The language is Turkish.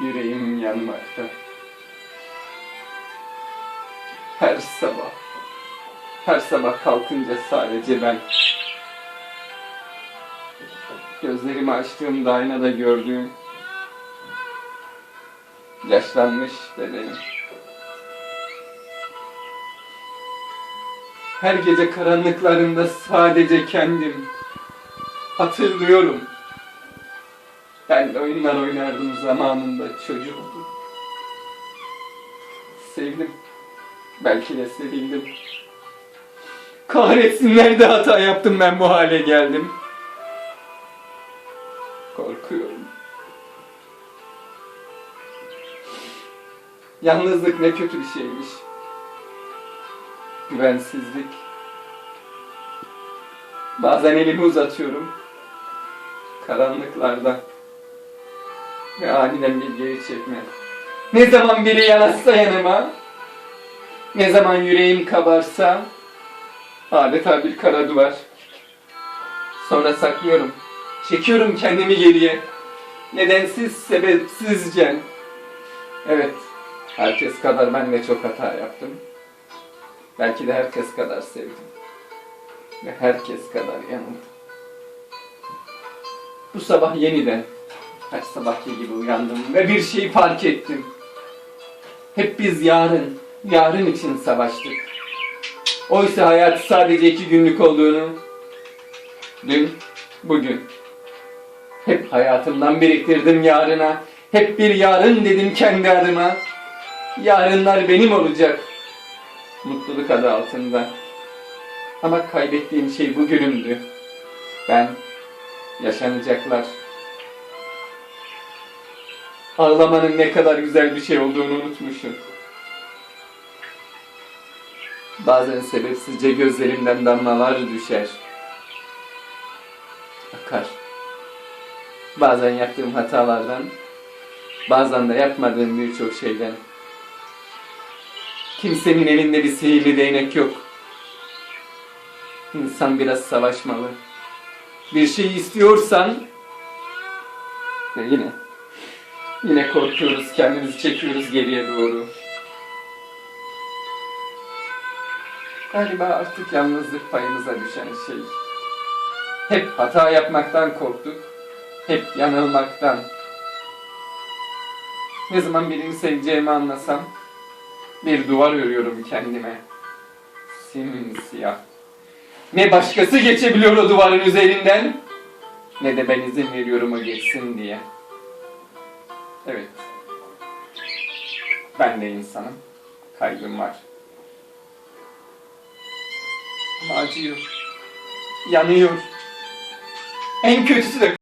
Yüreğim yanmakta. Her sabah, her sabah kalkınca sadece ben. Gözlerimi açtığımda aynada gördüğüm yaşlanmış bedenim. Her gece karanlıklarında sadece kendim hatırlıyorum. Ben de oyunlar oynardım zamanında çocuktum. Sevdim. Belki de sevildim. Kahretsin nerede hata yaptım ben bu hale geldim. Korkuyorum. Yalnızlık ne kötü bir şeymiş. Güvensizlik. Bazen elimi uzatıyorum. Karanlıklarda. Ve aniden bir geri çekme. Ne zaman biri yanaşsa yanıma, ne zaman yüreğim kabarsa, adeta bir kara duvar. Sonra saklıyorum. Çekiyorum kendimi geriye. Nedensiz, sebepsizce. Evet, herkes kadar ben de çok hata yaptım. Belki de herkes kadar sevdim. Ve herkes kadar yanıldım. Bu sabah yeniden her sabahki gibi uyandım ve bir şey fark ettim. Hep biz yarın, yarın için savaştık. Oysa hayat sadece iki günlük olduğunu, dün, bugün. Hep hayatımdan biriktirdim yarına. Hep bir yarın dedim kendi adıma. Yarınlar benim olacak. Mutluluk adı altında. Ama kaybettiğim şey bugünümdü. Ben yaşanacaklar. Ağlamanın ne kadar güzel bir şey olduğunu unutmuşum. Bazen sebepsizce gözlerimden damlalar düşer. Akar. Bazen yaptığım hatalardan, bazen de yapmadığım birçok şeyden. Kimsenin elinde bir sihirli değnek yok. İnsan biraz savaşmalı. Bir şey istiyorsan ve yine yine korkuyoruz, kendimizi çekiyoruz geriye doğru. Galiba artık yalnızlık payımıza düşen şey. Hep hata yapmaktan korktuk. Hep yanılmaktan. Ne zaman birini seveceğimi anlasam bir duvar örüyorum kendime. Simsiyah. Ne başkası geçebiliyor o duvarın üzerinden ne de ben izin veriyorum o geçsin diye. Evet. Ben de insanım. Kaygım var. Ama acıyor. Yanıyor. En kötüsü de